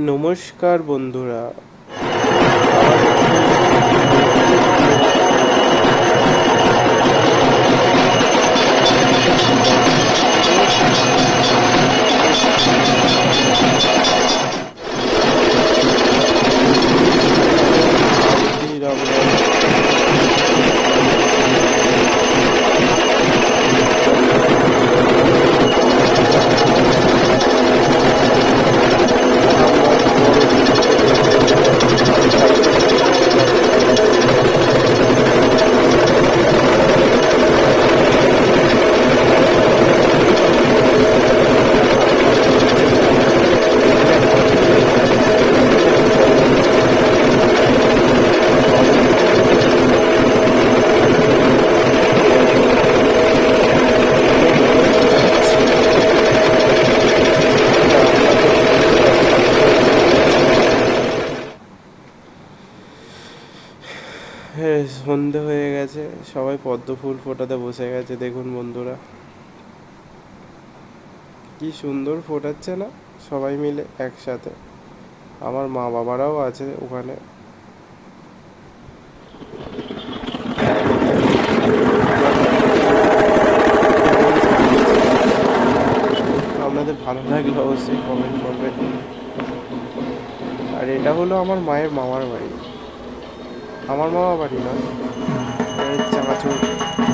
নমস্কার বন্ধুরা হ্যাঁ সন্ধে হয়ে গেছে, সবাই পদ্ম ফুল ফোটাতে বসে গেছে, দেখুন বন্ধুরা। কি সুন্দর ফোটাচ্ছে না? সবাই মিলে একসাথে। আমার মা বাবারাও আছে ওখানে। আপনাদের ভালো লাগলে অবশ্যই কমেন্ট করবেন। আর এটা হলো আমার মায়ের মামার বাড়ি। আমার মামা বাড়ি না। চাঁচুর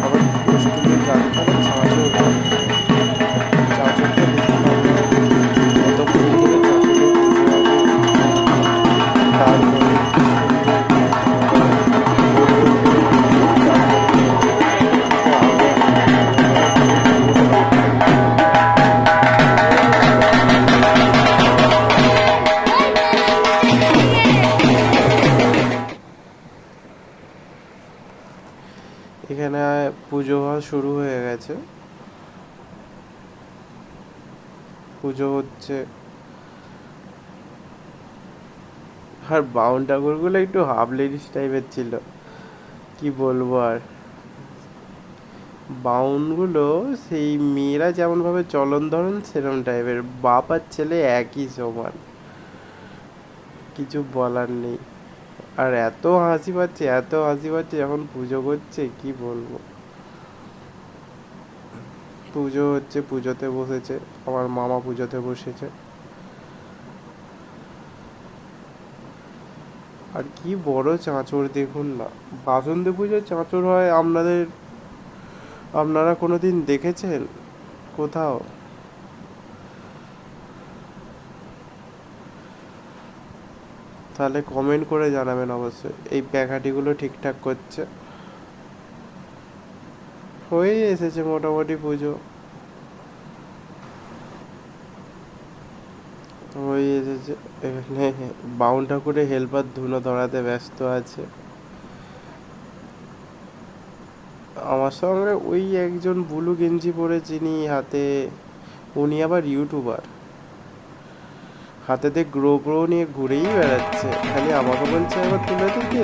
আবার অষ্টমীর রাতখানে এখানে পুজো হওয়া শুরু হয়ে গেছে। পুজো হচ্ছে আর বাউন ঠাকুরগুলো একটু হাফ লেডিস টাইপের ছিল। কি বলব আর? বাউনগুলো সেই মেয়েরা যেমনভাবে চলন ধরন সেরম টাইপের, বাপ আর ছেলে একই সমান। কিছু বলার নেই। আর এত হাসি পাচ্ছে, এত হাসি পাচ্ছে যখন পুজো করছে, কি বলব? পুজো হচ্ছে পুজোতে বসেছে, আমার মামা পুজোতে বসেছে। আর কি বড় চাঁচর দেখুন না। বাসন্তী পুজোর চাঁচর হয় আপনাদের, আপনারা কোনোদিন দেখেছেন কোথাও? তাহলে কমেন্ট করে জানাবেন অবশ্যই। এই প্যাকাটিগুলো ঠিকঠাক করছে। হয়েই এসেছে মোটামুটি পুজো। হয়ে এসেছে। এখানে বাউন ঠাকুরের হেল্পার ধুনো ধরাতে ব্যস্ত আছে। আমার সঙ্গে ওই একজন বুলু গেঞ্জি পরে যিনি হাতে, উনি আবার ইউটিউবার হাতেতে গ্রো গ্রো নিয়ে ঘুরেই বেড়াচ্ছে। খালি আমাকে বলছে আবার তুলে দিতে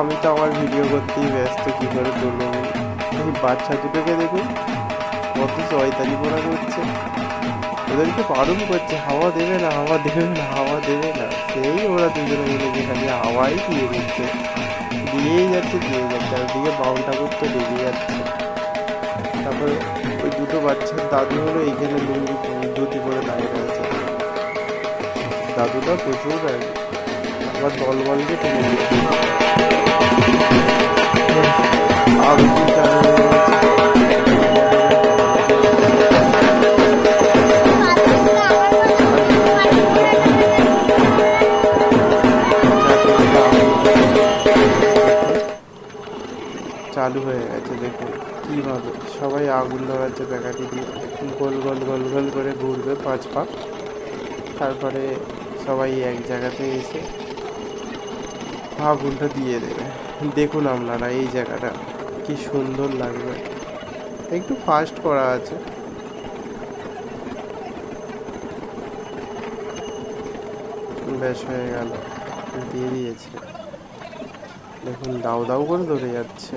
আমি তো আমার ভিডিও করতেই ব্যস্ত, কি করে তুলবো? এই বাচ্চা দুটোকে দেখুন, কত শয়তানি পড়া করছে। ওদেরকে বারণ করছে, হাওয়া দেবে না, হাওয়া দেবে না, হাওয়া দেবে না। সেই ওরা দুজনে মিলে যে খালি হাওয়াই দিয়ে দিচ্ছে। দিয়েই যাচ্ছে দিয়ে যাচ্ছে, আর বাউন ঠাকুর তো লেগে যাচ্ছে। তারপরে ওই দুটো বাচ্চার দাদু হলো, এইখানে লুঙ্গি দাদুটা প্রচুর আবার দলবলকে টেনে দিচ্ছে চালু হয়ে গেছে। দেখুন। কীভাবে? সবাই আগুন ধরাচ্ছে প্যাকাটি দিয়ে গোল গোল গোল গোল করে ঘুরবে পাঁচ পা। তারপরে সবাই এক জায়গাতে এসে আগুনটা দিয়ে দেবে। দেখুন আপনারা এই জায়গাটা কি সুন্দর লাগবে। একটু ফাস্ট করা আছে। বেশ, হয়ে গেল। দিয়ে দিয়েছে। দেখুন দাউ দাউ করে ধরে যাচ্ছে।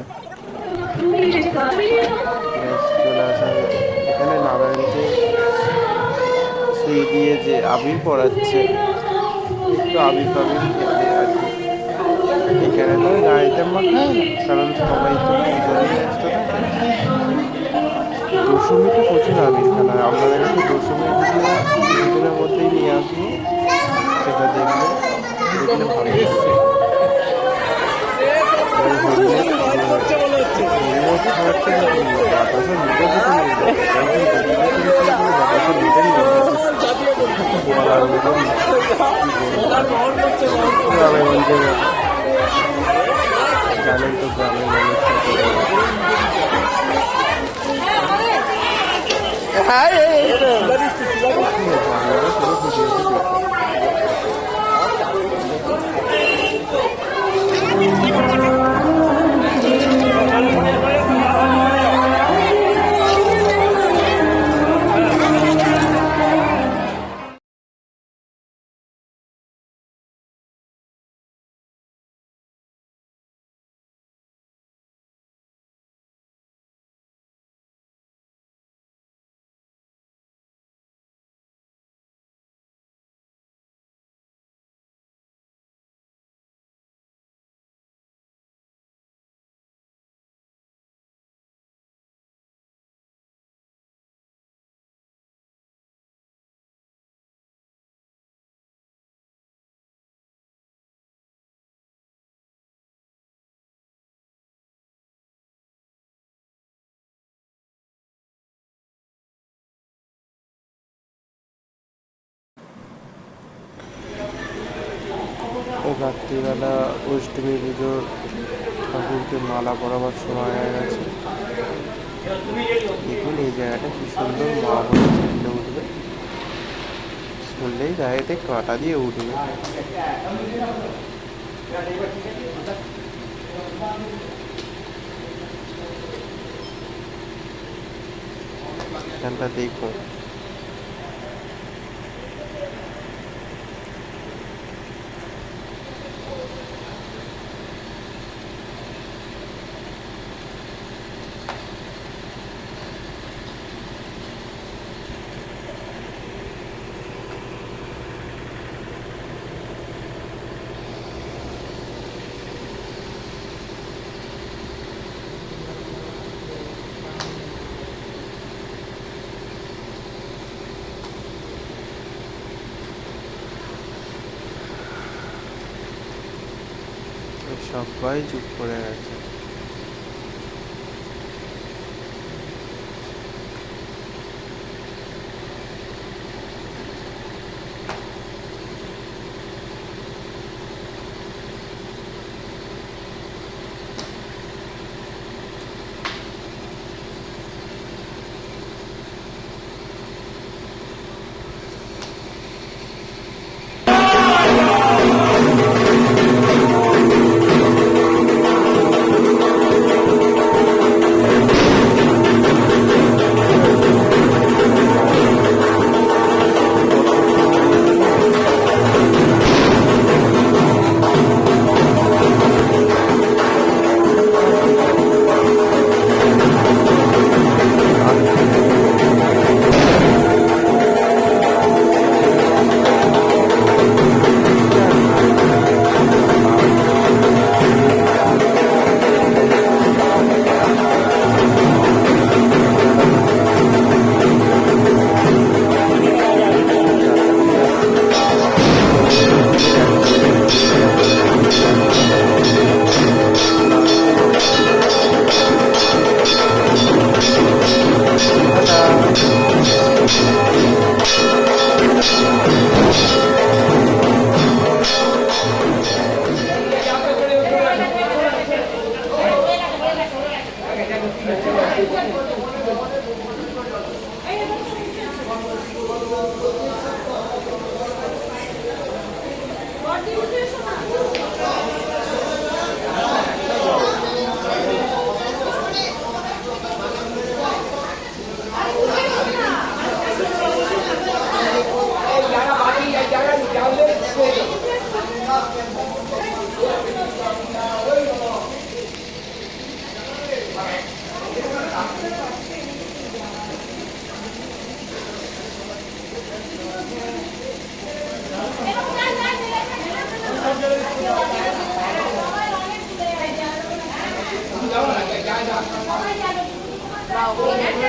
চলে এখানে নারায়ণকে সুই দিয়ে যে আবির পড়াচ্ছে একটু আবির খেলে আর কি এখানে তো গাড়িতে মাথায় কারণ সবাই তো ব্যস্ত থাকে। দশমীতে প্রচুর আবির খেলা আপনাদের কাছে দশমীর ভিডিও কিছুদিনের মধ্যেই নিয়ে আসব। সেটা দেখলে দেখলে ভালো লাগবে। জানেন তো গ্রামের মানুষ রাত্রিবেলা অষ্টমী পুজোর ঠাকুরকে মালা পরাবার সময় হয়ে গেছে। দেখুন, এই জায়গাটা কি সুন্দর, মা বলে ছেলে উঠবে। শুনলেই গায়েতে কাঁটা দিয়ে উঠবে। এখানটা দেখুন। সবাই চুপ করে গেছে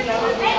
bailar.